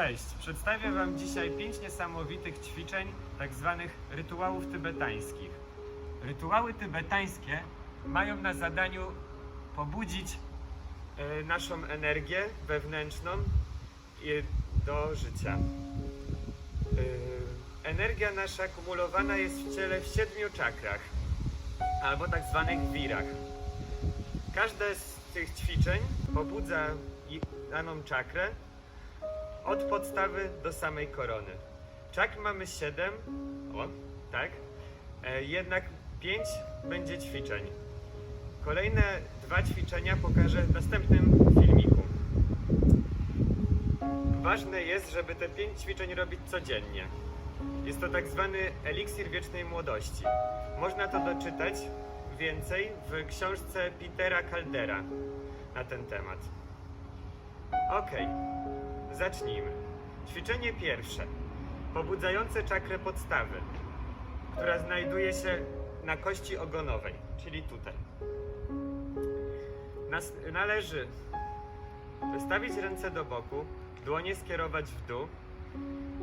Cześć, przedstawię Wam dzisiaj pięć niesamowitych ćwiczeń, tak zwanych rytuałów tybetańskich. Rytuały tybetańskie mają na zadaniu pobudzić e, naszą energię wewnętrzną do życia. E, energia nasza kumulowana jest w ciele w siedmiu czakrach, albo tak zwanych wirach. Każde z tych ćwiczeń pobudza daną czakrę od podstawy do samej korony. Czakr mamy 7, o, tak, e, jednak 5 będzie ćwiczeń. Kolejne dwa ćwiczenia pokażę w następnym filmiku. Ważne jest, żeby te 5 ćwiczeń robić codziennie. Jest to tak zwany eliksir wiecznej młodości. Można to doczytać więcej w książce Petera Caldera na ten temat. Okej, zacznijmy. Ćwiczenie pierwsze. Pobudzające czakrę podstawy, która znajduje się na kości ogonowej, czyli tutaj. Nas, należy wystawić ręce do boku, dłonie skierować w dół.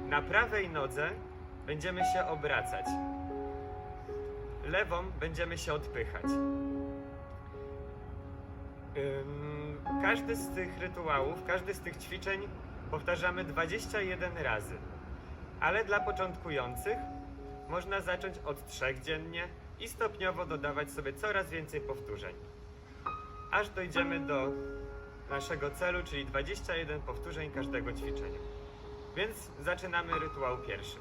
Na prawej nodze będziemy się obracać. Lewą będziemy się odpychać. Każdy z tych rytuałów, każdy z tych ćwiczeń powtarzamy 21 razy. Ale dla początkujących można zacząć od 3 dziennie i stopniowo dodawać sobie coraz więcej powtórzeń. Aż dojdziemy do naszego celu, czyli 21 powtórzeń każdego ćwiczenia. Więc zaczynamy rytuał pierwszy.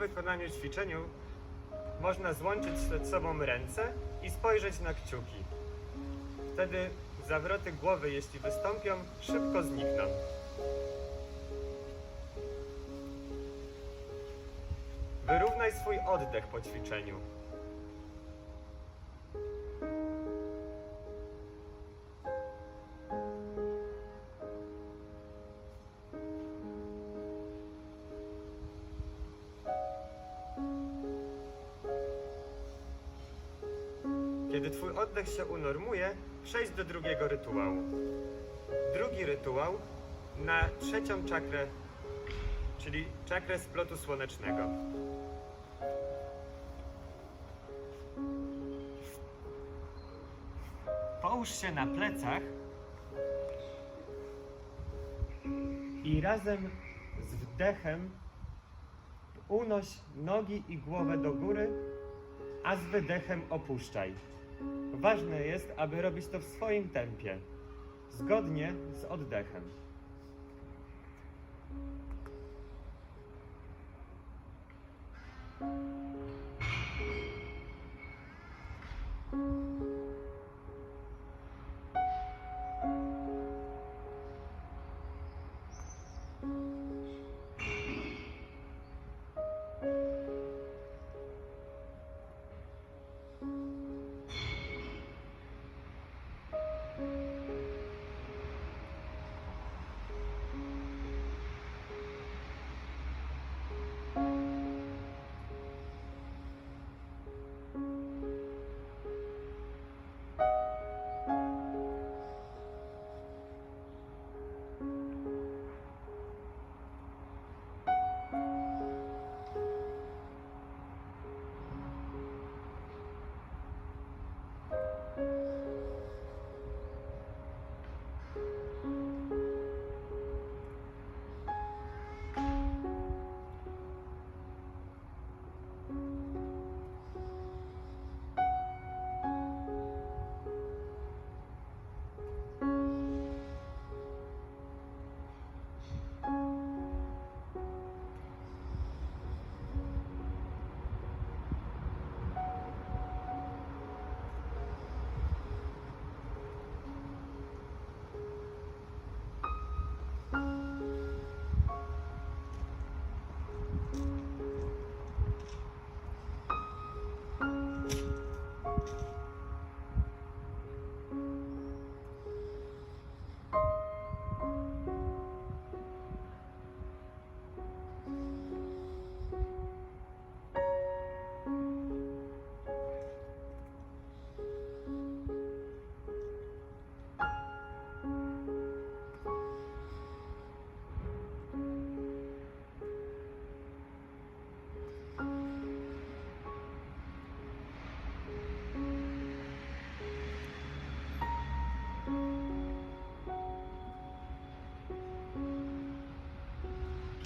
Wykonaniu ćwiczeniu można złączyć przed sobą ręce i spojrzeć na kciuki. Wtedy zawroty głowy, jeśli wystąpią, szybko znikną. Wyrównaj swój oddech po ćwiczeniu. Kiedy twój oddech się unormuje, przejdź do drugiego rytuału. Drugi rytuał na trzecią czakrę, czyli czakrę splotu słonecznego. Połóż się na plecach i razem z wdechem Unoś nogi i głowę do góry, a z wydechem opuszczaj. Ważne jest, aby robić to w swoim tempie, zgodnie z oddechem.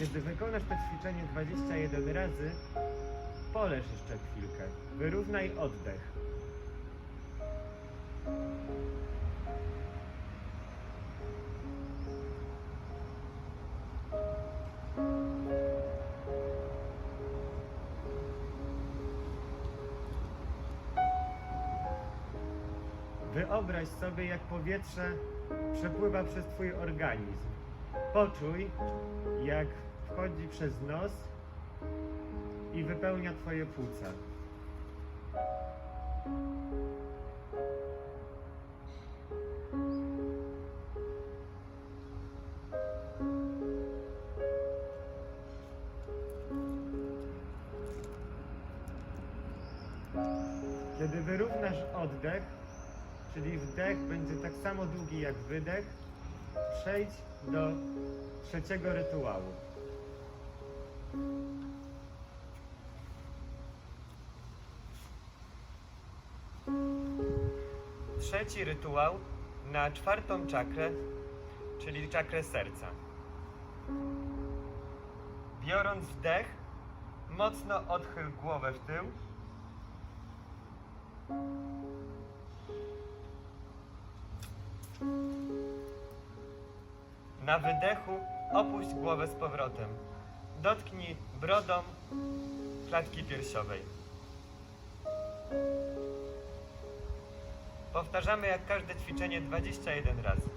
Kiedy wykonasz to ćwiczenie 21 razy, poleż jeszcze chwilkę. Wyrównaj oddech. Wyobraź sobie, jak powietrze przepływa przez Twój organizm. Poczuj, jak wchodzi przez nos i wypełnia Twoje płuca. Kiedy wyrównasz oddech, czyli wdech będzie tak samo długi jak wydech, przejdź do trzeciego rytuału. Trzeci rytuał na czwartą czakrę, czyli czakrę serca. Biorąc wdech, mocno odchyl głowę w tył. Na wydechu opuść głowę z powrotem. Dotknij brodą klatki piersiowej. Powtarzamy jak każde ćwiczenie 21 razy.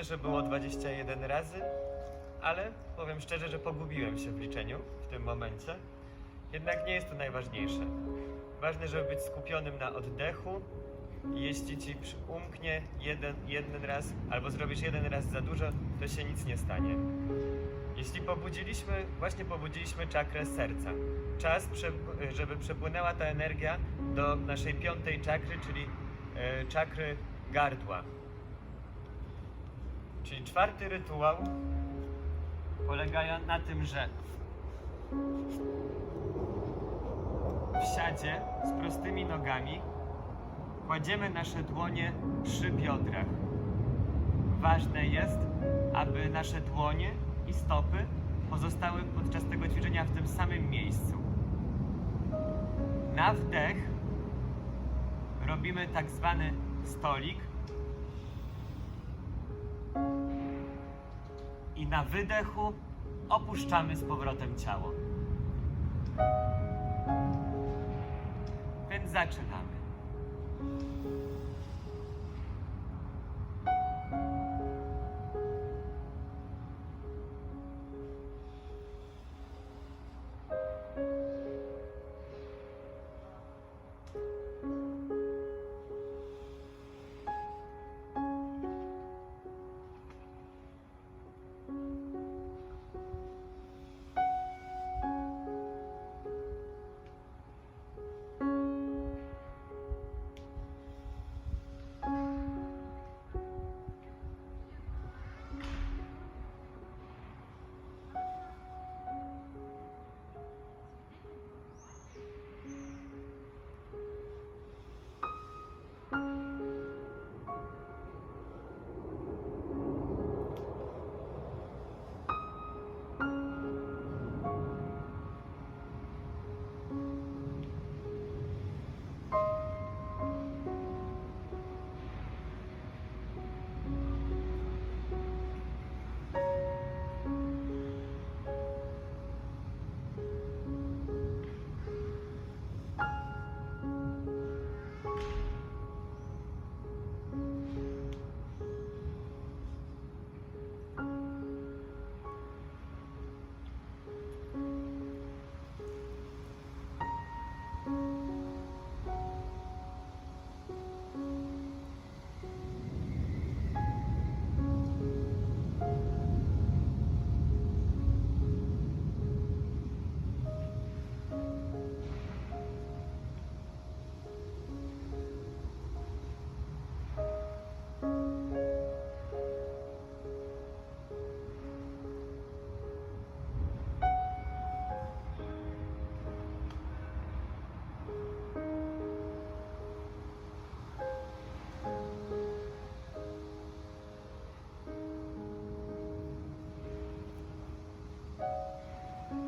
Myślę, że było 21 razy, ale powiem szczerze, że pogubiłem się w liczeniu w tym momencie. Jednak nie jest to najważniejsze. Ważne, żeby być skupionym na oddechu. Jeśli ci umknie jeden, jeden raz albo zrobisz jeden raz za dużo, to się nic nie stanie. Jeśli pobudziliśmy, właśnie pobudziliśmy czakrę serca. Czas, żeby przepłynęła ta energia do naszej piątej czakry, czyli e, czakry gardła. Czyli czwarty rytuał polega na tym, że w siadzie z prostymi nogami kładziemy nasze dłonie przy biodrach. Ważne jest, aby nasze dłonie i stopy pozostały podczas tego ćwiczenia w tym samym miejscu. Na wdech robimy tak zwany stolik na wydechu opuszczamy z powrotem ciało. Więc zaczynamy.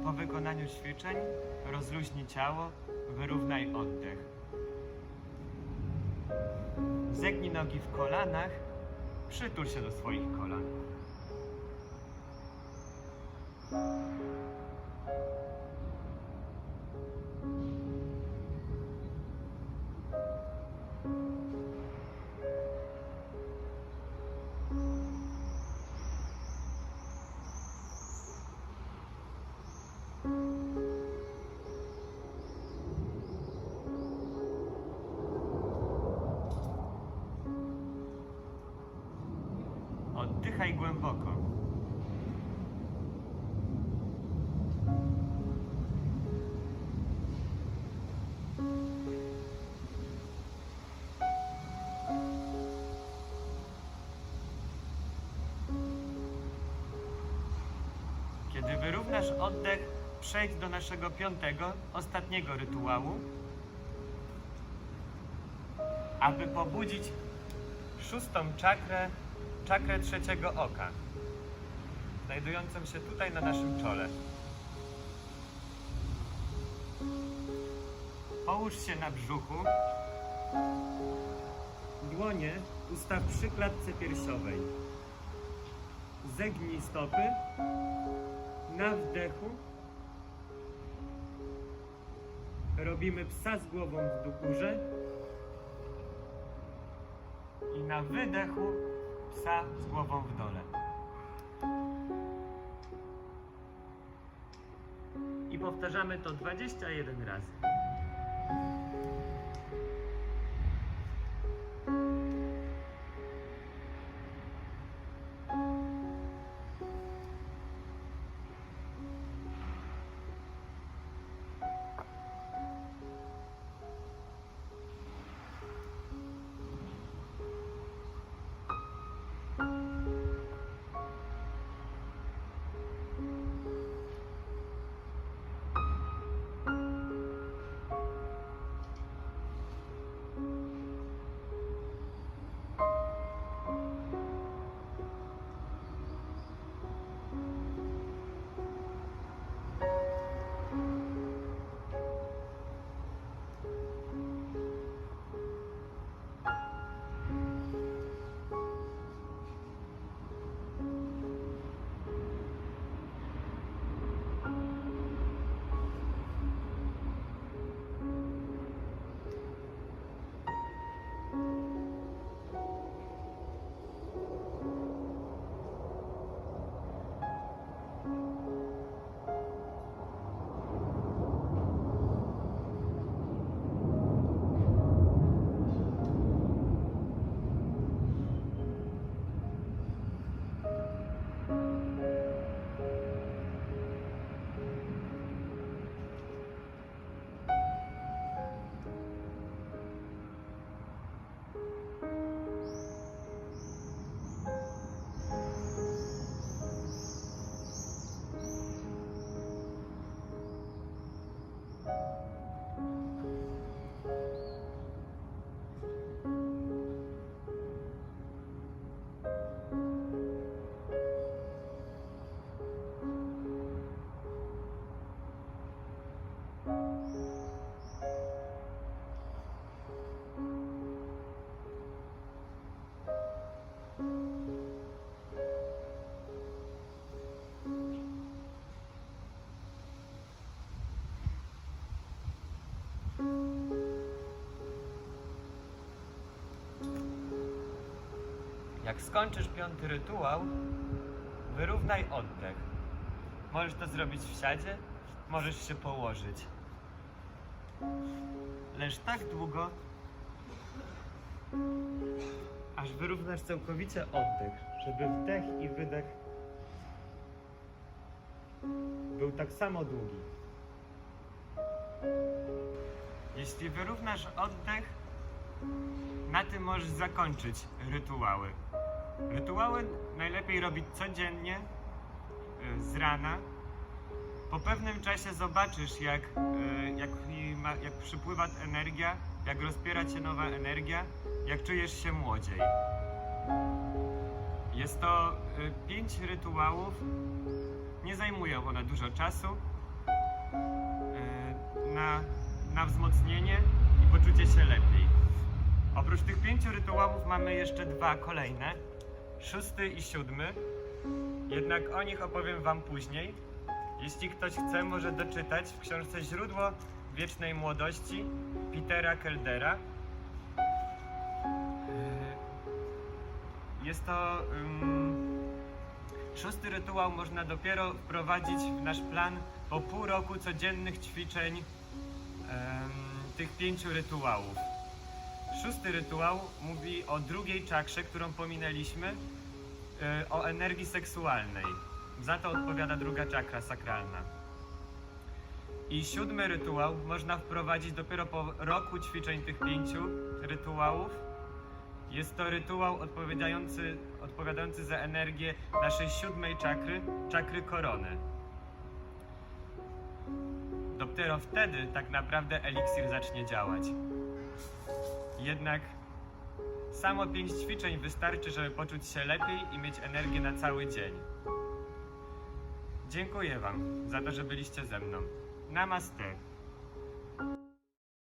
Po wykonaniu ćwiczeń rozluźnij ciało, wyrównaj oddech. Zegnij nogi w kolanach, przytul się do swoich kolan. Oddychaj głęboko. Kiedy wyrównasz oddech, przejdź do naszego piątego, ostatniego rytuału, aby pobudzić szóstą czakrę, czakrę trzeciego oka, znajdującą się tutaj na naszym czole. Połóż się na brzuchu. Dłonie ustaw przy klatce piersiowej. Zegnij stopy. Na wdechu robimy psa z głową w górze i na wydechu psa z głową w dole. I powtarzamy to 21 razy. Jak skończysz piąty rytuał, wyrównaj oddech. Możesz to zrobić w siadzie, możesz się położyć. Leż tak długo, aż wyrównasz całkowicie oddech, żeby wdech i wydech był tak samo długi. Jeśli wyrównasz oddech, na tym możesz zakończyć rytuały. Rytuały najlepiej robić codziennie, y, z rana. Po pewnym czasie zobaczysz, jak, y, jak, jak przypływa energia, jak rozpiera cię nowa energia, jak czujesz się młodziej. Jest to y, pięć rytuałów. Nie zajmują one dużo czasu. Na, na wzmocnienie i poczucie się lepiej. Oprócz tych pięciu rytuałów mamy jeszcze dwa kolejne. Szósty i siódmy. Jednak o nich opowiem wam później. Jeśli ktoś chce, może doczytać w książce Źródło Wiecznej Młodości Petera Keldera. Yy, Jest to ym, szósty rytuał można dopiero wprowadzić w nasz plan po pół roku codziennych ćwiczeń em, tych pięciu rytuałów. Szósty rytuał mówi o drugiej czakrze, którą pominęliśmy, y, o energii seksualnej. Za to odpowiada druga czakra sakralna. I siódmy rytuał można wprowadzić dopiero po roku ćwiczeń tych pięciu rytuałów. Jest to rytuał odpowiadający, odpowiadający za energię naszej siódmej czakry, czakry korony. Dopiero wtedy tak naprawdę eliksir zacznie działać. Jednak samo pięć ćwiczeń wystarczy, żeby poczuć się lepiej i mieć energię na cały dzień. Dziękuję Wam za to, że byliście ze mną. Namaste.